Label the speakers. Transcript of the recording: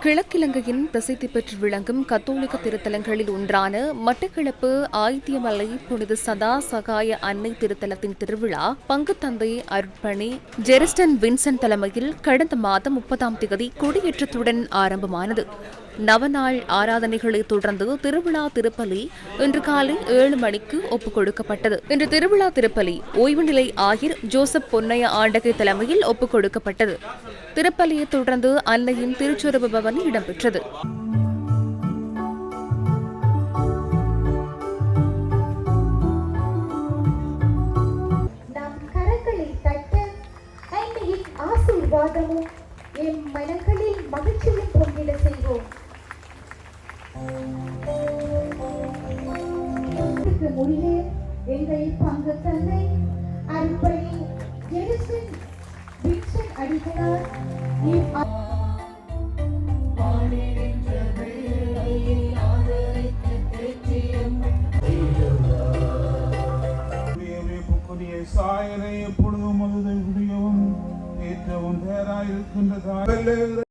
Speaker 1: கிழக்கிலங்கையின் பிரசித்தி பெற்று விளங்கும் கத்தோலிக்க திருத்தலங்களில் ஒன்றான மட்டக்கிழப்பு ஆயித்தியமலை புனித சதா சகாய அன்னை திருத்தலத்தின் திருவிழா பங்குத்தந்தை அர்ப்பணி ஜெரிஸ்டன் வின்சன் தலைமையில் கடந்த மாதம் முப்பதாம் தேதி கொடியேற்றத்துடன் ஆரம்பமானது. நவநாள் ஆராதனைகளை தொடர்ந்து திருவிழா திருப்பலி இன்று காலை ஏழு மணிக்கு ஒப்புக் கொடுக்கப்பட்டது. இன்று திருவிழா திருப்பலி ஓய்வு நிலை ஆகிர் ஜோசப் பொன்னைய ஆண்டகை தலைமையில் ஒப்புக் கொடுக்கப்பட்டது. திருப்பலியை தொடர்ந்து அன்னையின் திருச்சொருப பவனி இடம்பெற்றது.
Speaker 2: ஆசீர்வாதமும் மனங்களில் மகிழ்ச்சியும் பொங்கிட இதுக்கு முடியே எங்கள் பங்கு ஜெருசன் வின்சன் அடிகளார் இவ்
Speaker 3: புக்குரிய சாயலை எப்பொழுதும் அது விடியவும் ஏற்றவும் தயாராயிருக்கின்ற